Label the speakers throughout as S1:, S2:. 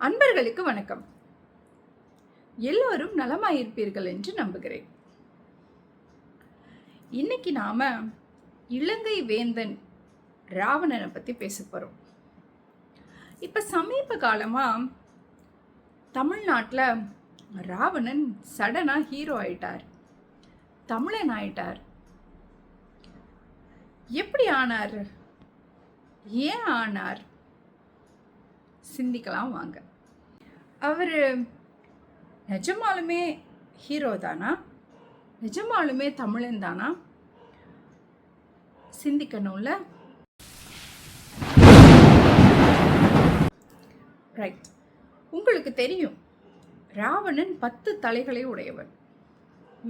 S1: அன்பர்களுக்கு வணக்கம். எல்லோரும் நலமாயிருப்பீர்கள் என்று நம்புகிறேன். இன்னைக்கு நாம இலங்கை வேந்தன் ராவணனை பத்தி பேச போறோம். இப்ப சமீப காலமா தமிழ்நாட்டில் ராவணன் சடனாக ஹீரோ ஆயிட்டார். தமிழன் ஆயிட்டார். எப்படி ஆனார்? ஏன் ஆனார்? சிந்திக்கலாம் வாங்க. அவர் நிஜமாலுமே ஹீரோ தானா? நிஜமாலுமே தமிழன் தானா? சிந்திக்கணும்ல? ரைட் உங்களுக்கு தெரியும் ராவணன் பத்து தலைகளை உடையவன்.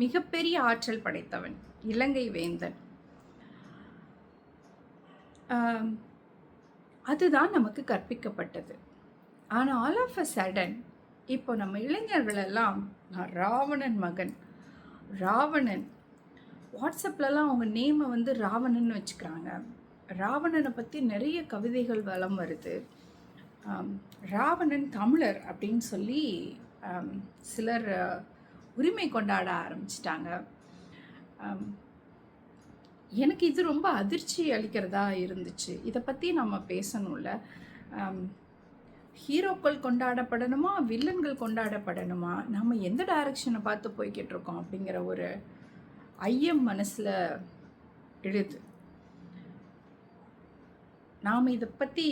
S1: மிகப்பெரிய ஆற்றல் படைத்தவன் இலங்கை வேந்தன். அதுதான் நமக்கு கற்பிக்கப்பட்டது. ஆனால் ஆல் ஆஃப் அ சடன் இப்போ நம்ம இளைஞர்களெல்லாம் நான் ராவணன் மகன் ராவணன். வாட்ஸ்அப்லலாம் அவங்க நேமை வந்து ராவணன் வச்சுக்கிறாங்க. ராவணனை பற்றி நிறைய கவிதைகள் வளம் வருது. ராவணன் தமிழர் அப்படின்னு சொல்லி சிலர் உரிமை கொண்டாட ஆரம்பிச்சிட்டாங்க. எனக்கு இது ரொம்ப அதிர்ச்சி அளிக்கிறதா இருந்துச்சு. இதை பற்றி நம்ம பேசணும்ல. ஹீரோக்கள் கொண்டாடப்படணுமா வில்லன்கள் கொண்டாடப்படணுமா? நம்ம எந்த டைரக்ஷனை பார்த்து போய்கிட்டு இருக்கோம் அப்படிங்கிற ஒரு ஐயம் மனசில் எழுது. நாம் இதை பற்றி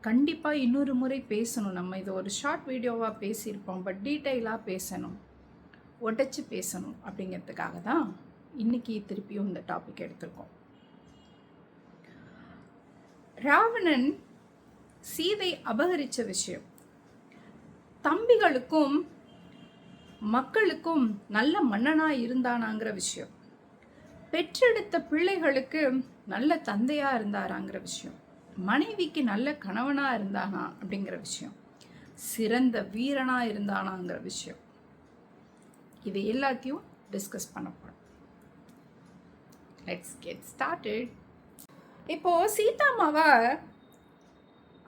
S1: கண்டிப்பாக இன்னொரு முறை பேசணும். நம்ம இதை ஒரு ஷார்ட் வீடியோவாக பேசியிருப்போம் பட் டீட்டெயிலாக பேசணும். உடைச்சு பேசணும் அப்படிங்கிறதுக்காக தான் இன்னைக்கு திருப்பியும் இந்த டாபிக் எடுத்திருக்கோம். ராவணன் சீதை அபகரித்த விஷயம். தம்பிகளுக்கும் மக்களுக்கும் நல்ல மன்னனாக இருந்தானாங்கிற விஷயம். பெற்றெடுத்த பிள்ளைகளுக்கு நல்ல தந்தையாக இருந்தாராங்கிற விஷயம். மனைவிக்கு நல்ல கணவனாக இருந்தானா அப்படிங்கிற விஷயம். சிறந்த வீரனாக இருந்தானாங்கிற விஷயம். இது எல்லாத்தையும் டிஸ்கஸ் பண்ண லெட்ஸ் கெட் ஸ்டார்டட் இப்போது சீதாமாவை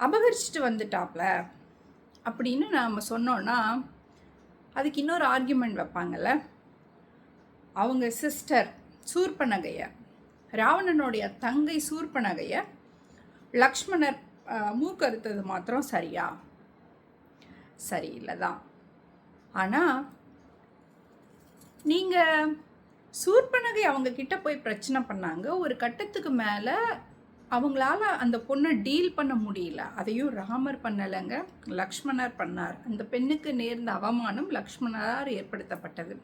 S1: அபகரிச்சுட்டு வந்துட்டாப்ல. அப்படின்னு நாம் சொன்னோன்னா அதுக்கு இன்னொரு ஆர்கியூமெண்ட் வைப்பாங்கல்ல. அவங்க சிஸ்டர் சூர்பனகைய ராவணனுடைய தங்கை சூர்பனகைய லக்ஷ்மணர் மூக்கறுத்தது மாத்திரம் சரியா? சரியில்லை தான் ஆனால் நீங்கள் சூர்பனகை அவங்க கிட்ட போய் பிரச்சனை பண்ணாங்க. ஒரு கட்டத்துக்கு மேலே அவங்களால அந்த பொண்ணை டீல் பண்ண முடியல. அதையும் ராமர் பண்ணலைங்க. லக்ஷ்மணர் பண்ணார். அந்த பெண்ணுக்கு நேர்ந்த அவமானம் லக்ஷ்மணரால் ஏற்படுத்தப்பட்டது.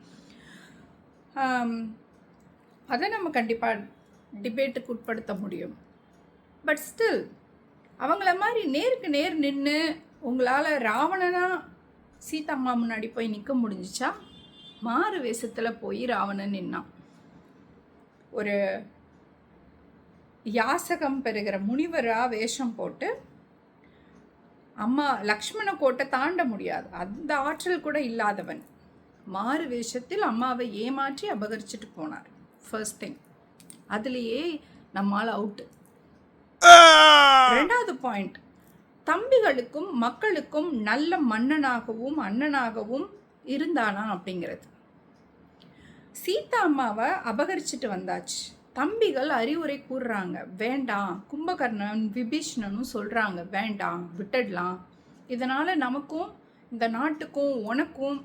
S1: அதை நம்ம கண்டிப்பாக டிபேட்டுக்கு உட்படுத்த முடியும். பட் ஸ்டில் அவங்கள மாதிரி நேருக்கு நேர் நின்று உங்களால் ராவணனாக சீதாம்மா முன்னாடி போய் நிற்க முடிஞ்சிச்சா? மாறு வேஷத்தில் போய் ராவணன் நின்னான். ஒரு யாசகம் பெறுகிற முனிவராக வேஷம் போட்டு அம்மா லக்ஷ்மண கோட்டை தாண்ட முடியாது. அந்த ஆற்றல் கூட இல்லாதவன். மாறு வேஷத்தில் அம்மாவை ஏமாற்றி அபகரிச்சுட்டு போனார். ஃபர்ஸ்ட் திங் அதுலேயே நம்மால் அவுட்டு ரெண்டாவது பாயிண்ட் தம்பிகளுக்கும் மக்களுக்கும் நல்ல மன்னனாகவும் அண்ணனாகவும் இருந்தானா அப்படிங்கிறது. சீதா அம்மாவை அபகரிச்சுட்டு வந்தாச்சு. தம்பிகள் அறிவுரை கூறுறாங்க வேண்டாம் கும்பகர்ணன் விபீஷ்ணனும் சொல்கிறாங்க வேண்டாம் விட்டுடலாம். இதனால் நமக்கும் இந்த நாட்டுக்கும் உனக்கும்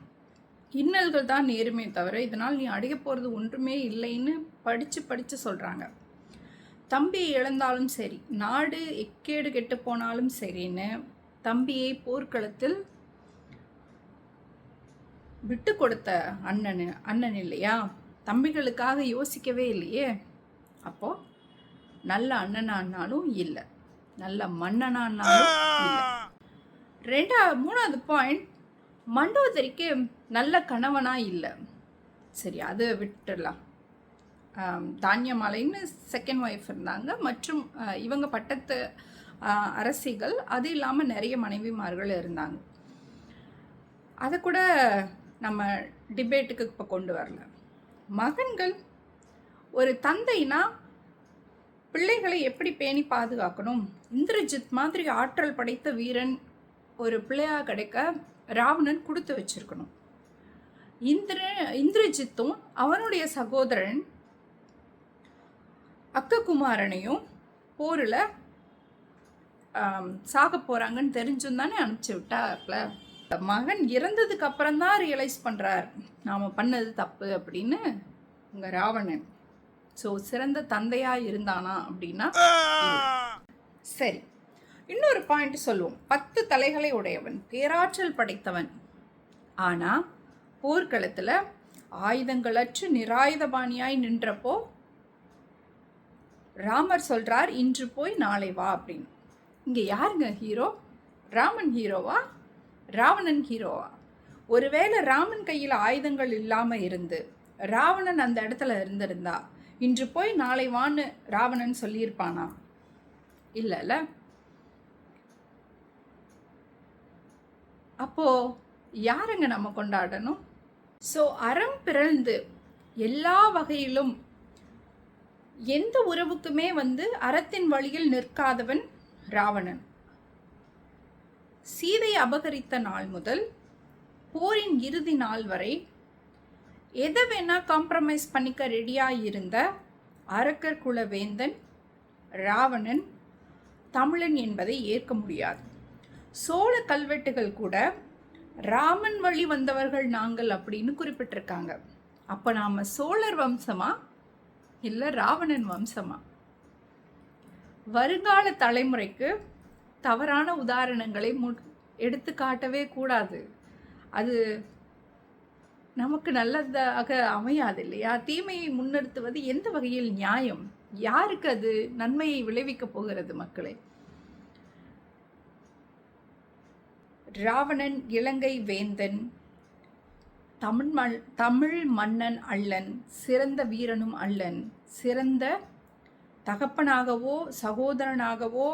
S1: இன்னல்கள் தான் நேருமே தவிர இதனால் நீ அடைய போகிறது ஒன்றுமே இல்லைன்னு படித்து படித்து சொல்கிறாங்க தம்பியை இழந்தாலும் சரி நாடு எக்கேடு கெட்டு போனாலும் சரின்னு தம்பியை போர்க்களத்தில் விட்டு கொடுத்த அண்ணன் அண்ணன் இல்லையா? தம்பிகளுக்காக யோசிக்கவே இல்லையே. அப்போ நல்ல அண்ணனானாலும் இல்லை. நல்ல மன்னனானாலும் இல்லை. ரெண்டா மூணாவது பாயிண்ட் மண்டோதரிக்கு நல்ல கணவனா இல்லை. சரி அது விட்டுடலாம். தானியமாலைன்னு செகண்ட் ஒய்ஃப் இருந்தாங்க. மற்றும் இவங்க பட்டத்து அரசிகள் அது இல்லாமல் நிறைய மனைவிமார்கள் இருந்தாங்க. அதை கூட நம்ம டிபேட்டுக்கு இப்போ கொண்டு வரல. மகன்கள் ஒரு தந்தைனா பிள்ளைகளை எப்படி பேணி பாதுகாக்கணும்? இந்திரஜித் மாதிரி ஆற்றல் படைத்த வீரன் ஒரு பிள்ளையாக கிடைக்க ராவணன் கொடுத்து வச்சிருக்கணும். இந்திர இந்திரஜித்தும் அவனுடைய சகோதரன் அக்ககுமாரனையும் போரில் சாக போகிறாங்கன்னு தெரிஞ்சும் தானே அனுப்பிச்சி விட்டாப்ல? மகன் இறந்ததுக்கு அப்புறம் தான் ரியலைஸ் பண்ணுறார் நாம் பண்ணது தப்பு அப்படின்னு உங்கள் ராவணன். ஸோ சிறந்த தந்தையாக இருந்தானா அப்படின்னா சரி. இன்னொரு பாயிண்ட் சொல்லுவோம். பத்து தலைகளை உடையவன் பேராற்றல் படைத்தவன். ஆனால் போர்க்களத்தில் ஆயுதங்களற்று நிராயுதபாணியாய் நின்றப்போ ராமர் சொல்றார் இன்று போய் நாளை வா அப்படின்னு. இங்கே யாருங்க ஹீரோ ராமன் ஹீரோவா ராவணன் ஹீரோவா ஒருவேளை ராமன் கையில் ஆயுதங்கள் இல்லாமல் இருந்து ராவணன் அந்த இடத்துல இருந்திருந்தா இன்று போய் நாளை வான்னு ராவணன் சொல்லியிருப்பானா? இல்லைல்ல. அப்போது யாருங்க நம்ம கொண்டாடணும்? ஸோ அறம் பிறழ்ந்து எல்லா வகையிலும் எந்த உறவுக்குமே வந்து அறத்தின் வழியில் நிற்காதவன் ராவணன். சீதை அபகரித்த நாள் முதல் போரின் இறுதி நாள் வரை எதை வேணால் காம்ப்ரமைஸ் பண்ணிக்க ரெடியாக இருந்த அரக்கர் குல வேந்தன் ராவணன் தமிழன் என்பதை ஏற்க முடியாது. சோழ கல்வெட்டுகள் கூட ராமன் வழி வந்தவர்கள் நாங்கள் அப்படின்னு குறிப்பிட்டிருக்காங்க. அப்போ நாம் சோழர் வம்சமா இல்லை ராவணன் வம்சமா? வருங்கால தலைமுறைக்கு தவறான உதாரணங்களை மு எடுத்து காட்டவே கூடாது. அது நமக்கு நல்லதாக அமையாது இல்லையா? தீமையை முன்னிறுத்துவது எந்த வகையில் நியாயம்? யாருக்கு அது நன்மையை விளைவிக்க போகிறது மக்களை? ராவணன் இலங்கை வேந்தன் தமிழ் மண் தமிழ் மன்னன் அல்லன் சிறந்த வீரனும் அல்லன் சிறந்த தகப்பனாகவோ சகோதரனாகவோ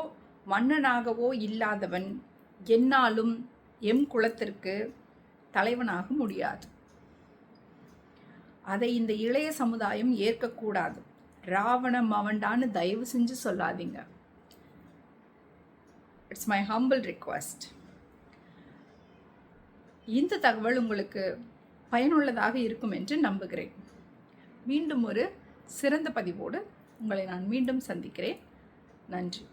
S1: மன்னனாகவோ இல்லாதவன் என்னாலும் எம் குலத்திற்கு தலைவனாக முடியாது. அதை இந்த இளைய சமுதாயம் ஏற்கக்கூடாது. ராவண மவண்டான்னு தயவு செஞ்சு சொல்லாதீங்க. இட்ஸ் மை ஹம்பிள் ரிக்வஸ்ட் இந்த தகவல் உங்களுக்கு பயனுள்ளதாக இருக்கும் என்று நம்புகிறேன். மீண்டும் ஒரு சிறந்த பதிவோடு உங்களை நான் மீண்டும் சந்திக்கிறேன். நன்றி.